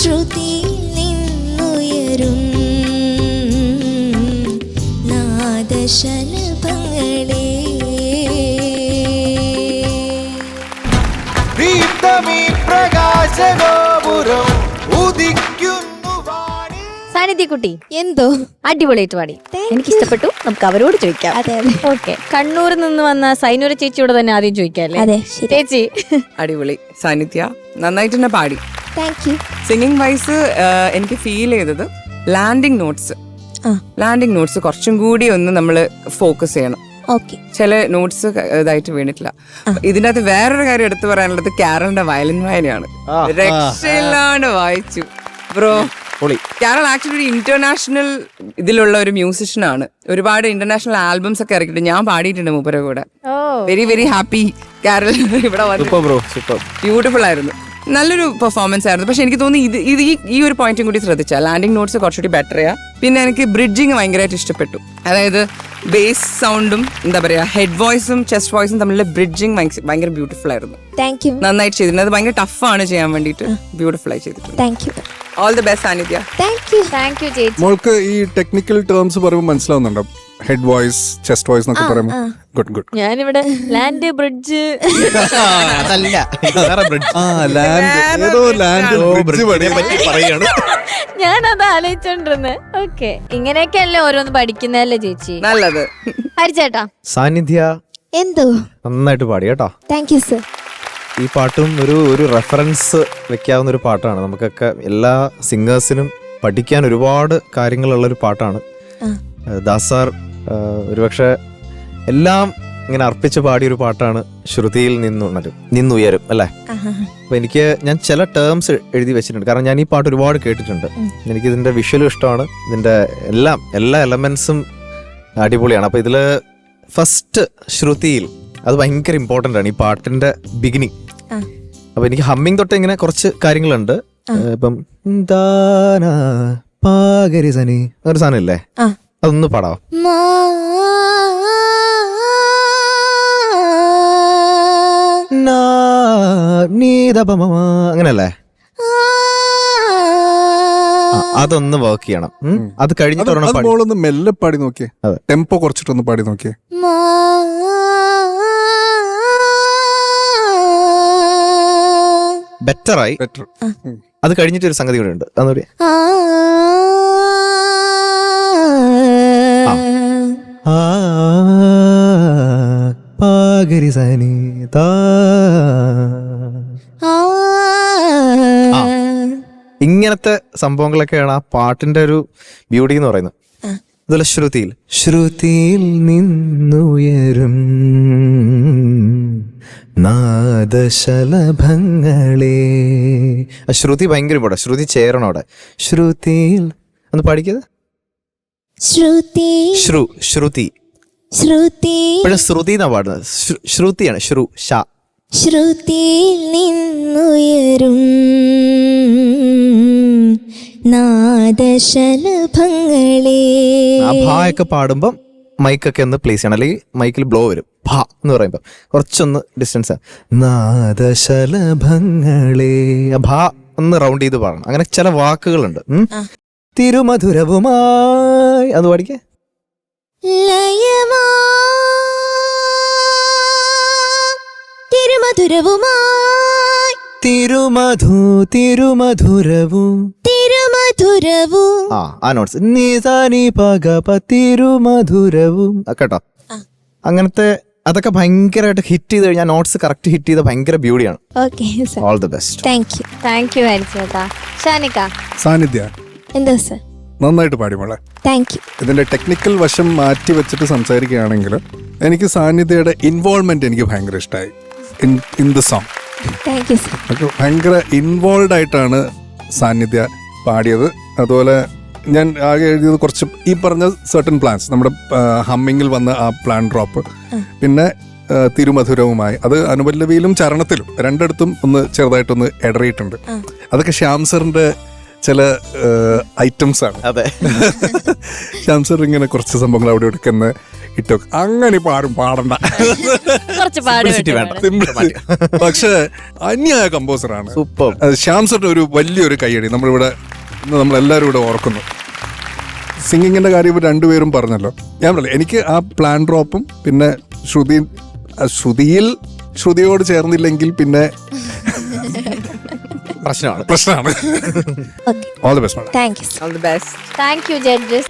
ശ്രുതിയിൽ നിന്നുയരും നാദശലഭങ്ങളെ. ദീപ്തമീ പ്രകാശഗോപുരം ഉദിക്കുന്നു സാന്നിധ്യക്കുട്ടി. എന്തോ? അടിപൊളിയായിട്ട് പാടി. Thank എനിക്ക് ഇഷ്ടപ്പെട്ടു നമുക്ക് അവരോട് ചോദിക്കാം. അതെ അതെ. ഓക്കെ. കണ്ണൂരിൽ നിന്ന് വന്ന സൈനൂര ചേച്ചിയോട് തന്നെ ആദ്യം ചോദിക്കാം അല്ലേ? അതെ ശരി. ചേച്ചി. അടിപൊളി. സാന്നിധ്യ നന്നായിട്ട് തന്നെ പാടി. താങ്ക് യു സിംഗിങ് വൈസ് എനിക്ക് ഫീൽ ചെയ്തത് ലാൻഡിങ് നോട്ട്സ് ആ. ലാൻഡിങ് നോട്ട്സ് കുറച്ചും കൂടി ഒന്ന് നമ്മൾ ഫോക്കസ് ചെയ്യണം. ഓക്കെ ചില നോട്ട്സ് ഇതായിട്ട് വീണിട്ടില്ല. ഇതിനകത്ത് വേറൊരു കാര്യം എടുത്തു പറയാനുള്ളത് കേരളിന്റെ വയലിൻ വായനയാണ്. രക്ഷയില്ലാണ്ട് വായിച്ചു. ബ്രോ കേരള ആക്ച്വലി ഒരു ഇന്റർനാഷണൽ ഇതിലുള്ള ഒരു മ്യൂസിഷ്യൻ ആണ്. ഒരുപാട് ഇന്റർനാഷണൽ ആൽബംസ് ഒക്കെ ഇറക്കിയിട്ട് ഞാൻ പാടിയിട്ടുണ്ട് മൂപ്പര കൂടെ. Oh very very happy Kerala ഇവിടെ ബ്യൂട്ടിഫുൾ ആയിരുന്നു. നല്ലൊരു പെർഫോമൻസ് ആയിരുന്നു. പക്ഷെ എനിക്ക് തോന്നുന്നു ഇത് ഇത് ഈ ഈ ഒരു പോയിന്റും കൂടി ശ്രദ്ധിച്ചാൽ ലാൻഡിംഗ് നോട്ട്സ് കുറച്ചുകൂടി ബെറ്റർ ആ പിന്നെ എനിക്ക് ബ്രിഡ്ജിങ് ഭയങ്കരമായിട്ട് ഇഷ്ടപ്പെട്ടു. അതായത് ബേസ് സൗണ്ടും എന്താ പറയാ ഹെഡ് വോയിസും ചെസ്റ്റ് വോയിസും തമ്മിലുള്ള ബ്രിഡ്ജിങ് ഭയങ്കര ബ്യൂട്ടിഫുൾ ആയിരുന്നു. താങ്ക് യു നന്നായിട്ട് ചെയ്തിട്ടുണ്ട്. അത് ഭയങ്കര ആണ് ചെയ്യാൻ വേണ്ടിയിട്ട് ബ്യൂട്ടിഫുൾ ആയി ചെയ്തിട്ടുണ്ട്. Thank you all the best Sannidhya thank you thank you ചേച്ചി. മോൾക്ക് ഈ ടെക്നിക്കൽ ടേംസ് പറയുമ്പോൾ മനസ്സിലാവുന്നുണ്ടോ? ഹെഡ് വോയിസ് ചെസ്റ്റ് വോയിസ് എന്നൊക്കെ പറയുമ്പോൾ ഗുഡ് ഗുഡ് ഞാനിവിടെ ലാൻഡ് ബ്രിഡ്ജ് അതല്ല. വേറെ ബ്രിഡ്ജ് ആ ലാൻഡ് ഏതോ ലാൻഡ് ബ്രിഡ്ജ് പറ്റി പറയാണ്. ഞാനത് ആലോചിച്ചോണ്ടിരുന്നെ. ഓക്കെ. ഇങ്ങനെയൊക്കെയല്ലേ ഓരോന്ന് പഠിക്കുന്നല്ലേ ചേച്ചി? നല്ലത്. ഹരിച്ചേട്ടാ. സാന്നിധ്യ എന്തോ? നന്നായിട്ട് പാടി കേട്ടോ. താങ്ക് യു സർ ഈ പാട്ടും ഒരു ഒരു റെഫറൻസ് വെക്കാവുന്ന ഒരു പാട്ടാണ്. നമുക്കൊക്കെ എല്ലാ സിംഗേഴ്സിനും പഠിക്കാൻ ഒരുപാട് കാര്യങ്ങളുള്ള ഒരു പാട്ടാണ്. ആ. ഒരുപക്ഷെ എല്ലാം ഇങ്ങനെ അർപ്പിച്ച് പാടിയ ഒരു പാട്ടാണ് ശ്രുതിയിൽ നിന്നുണരും നിന്നുയരും അല്ലേ? അപ്പൊ എനിക്ക് ഞാൻ ചില ടേംസ് എഴുതി വെച്ചിട്ടുണ്ട്. കാരണം ഞാൻ ഈ പാട്ട് ഒരുപാട് കേട്ടിട്ടുണ്ട്. എനിക്ക് ഇതിന്റെ വിഷ്വലും ഇഷ്ടമാണ്. ഇതിന്റെ എല്ലാം എല്ലാ എലമെന്റ്സും അടിപൊളിയാണ്. അപ്പൊ ഇതിൽ ഫസ്റ്റ് ശ്രുതിയിൽ അത് ഭയങ്കര ഇമ്പോർട്ടന്റ് ആണ് ഈ പാട്ടിന്റെ ബിഗിനിങ്. അപ്പൊ എനിക്ക് ഹമ്മിങ് തൊട്ട് ഇങ്ങനെ കുറച്ച് കാര്യങ്ങളുണ്ട്. ഇപ്പം ദാന പാകരി സനി ഒരു സാധനം ഇല്ലേ. അതൊന്ന് പാടാവോ? അങ്ങനല്ലേ? അതൊന്ന് വർക്ക് ചെയ്യണം. അത് കഴിഞ്ഞിട്ട് പാടി. മെല്ലെ പാടി നോക്കിയേ. അതെ. ടെമ്പോ കുറച്ചിട്ടൊന്ന് പാടി നോക്കിയേ. ബെറ്ററായി ബെറ്റർ അത് കഴിഞ്ഞിട്ട് ഒരു സംഗതി കൂടെ ഉണ്ട്. അതൊന്നുകൂടി ഇങ്ങനത്തെ സംഭവങ്ങളൊക്കെയാണ് ആ പാട്ടിന്റെ ഒരു ബ്യൂട്ടി എന്ന് പറയുന്നത് അതുപോലെ ശ്രുതിയിൽ ശ്രുതിയിൽ നിന്നുയരും നാദശലഭങ്ങളെ ശ്രുതി ഭയങ്കര ഇമ്പോർട്ടൻ ശ്രുതി ചേരണം അവിടെ ശ്രുതിയിൽ ഒന്ന് പഠിക്കത് ശ്രുതി. ശ്രു ശ്രുതി. ശ്രുതി. ഇപ്പോഴും ശ്രുതി എന്നാ പാടുന്നത്? ശ്രുതിയാണ് ശ്രു ഷ ശ്രുതിയിൽ നിന്നുയരും നാദശലഭങ്ങളെ. ആ ഭാ ഒക്കെ പാടുമ്പം മൈക്കൊക്കെ ഒന്ന് പ്ലേസ് ചെയ്യണം. അല്ലെങ്കിൽ മൈക്കിൽ ബ്ലോ വരും. ഭ എന്ന് പറയുമ്പോൾ കുറച്ചൊന്ന് ഡിസ്റ്റൻസ് നാദശലഭങ്ങളെ. ആ ഭ ഒന്ന് റൗണ്ട് ചെയ്ത് പാടണം. അങ്ങനെ ചില വാക്കുകളുണ്ട്. തിരുമധുരവുമായി. അത് പാടിക്കേ. ലയമാ തിരുമധുരവുമായി. തിരുമധു തിരുമധുരവും. തിരുമധുരവു. ആ ആ നോട്ട്സ് നിസാനി തിരുമധുരവും. ആ, കേട്ടോ. അങ്ങനത്തെ അതൊക്കെ ഭയങ്കരമായിട്ട് ഹിറ്റ് ചെയ്ത് കഴിഞ്ഞാൽ നോട്ട്സ് കറക്റ്റ് ഹിറ്റ് ചെയ്ത ഭയങ്കര ബ്യൂട്ടിയാണ് okay sir all the best thank you thank you ഹരിച്ചേട്ടാ ഷാനിക്ക സാന്നിധ്യ എന്താ സർ? നന്നായിട്ട് പാടി മോളെ. താങ്ക് യു ഇതിന്റെ ടെക്നിക്കൽ വശം മാറ്റി വെച്ചിട്ട് സംസാരിക്കുകയാണെങ്കിൽ എനിക്ക് സാന്നിധ്യയുടെ ഇൻവോൾവ്മെന്റ് എനിക്ക് ഭയങ്കര ഇഷ്ടമായി in the song thank you sir ഒക്കെ ഭയങ്കര ഇൻവോൾവ് ആയിട്ടാണ് സാന്നിധ്യ പാടിയത്. അതുപോലെ ഞാൻ ആകെ എഴുതിയത് കുറച്ച് ഈ പറഞ്ഞ സർട്ടൻ പ്ലാൻസ് നമ്മുടെ ഹമ്മിങ്ങിൽ വന്ന ആ പ്ലാൻ ഡ്രോപ്പ് പിന്നെ തിരുമധുരവുമായി. അത് അനുപല്ലവിയിലും ചരണത്തിലും രണ്ടിടത്തും ഒന്ന് ചെറുതായിട്ടൊന്ന് ഇടറിയിട്ടുണ്ട്. അതൊക്കെ ശ്യാം സാറിന്റെ ചില ഐറ്റംസ് ആണ്. അതെ. ശ്യാം ഇങ്ങനെ കുറച്ച് സംഭവങ്ങൾ അവിടെ എടുക്കുന്ന ഇട്ടൊക്കെ അങ്ങനെ ആരും പാടണ്ട. പക്ഷേ അന്യായ കമ്പോസറാണ് സൂപ്പർ. അത് ശ്യാം സാറിന് ഒരു വലിയൊരു കൈയടി നമ്മളിവിടെ ഇന്ന് നമ്മളെല്ലാവരും ഇവിടെ ഓർക്കുന്നു. സിംഗിങ്ങിന്റെ കാര്യം ഇപ്പൊ രണ്ടുപേരും പറഞ്ഞല്ലോ. ഞാൻ പറഞ്ഞു എനിക്ക് ആ പ്ലാൻ ഡ്രോപ്പും പിന്നെ ശ്രുതി ശ്രുതിയിൽ ശ്രുതിയോട് ചേർന്നില്ലെങ്കിൽ പിന്നെ പ്രശ്നമാണ് പ്രശ്നമാണ്. Okay all the best thank you all the best thank you judges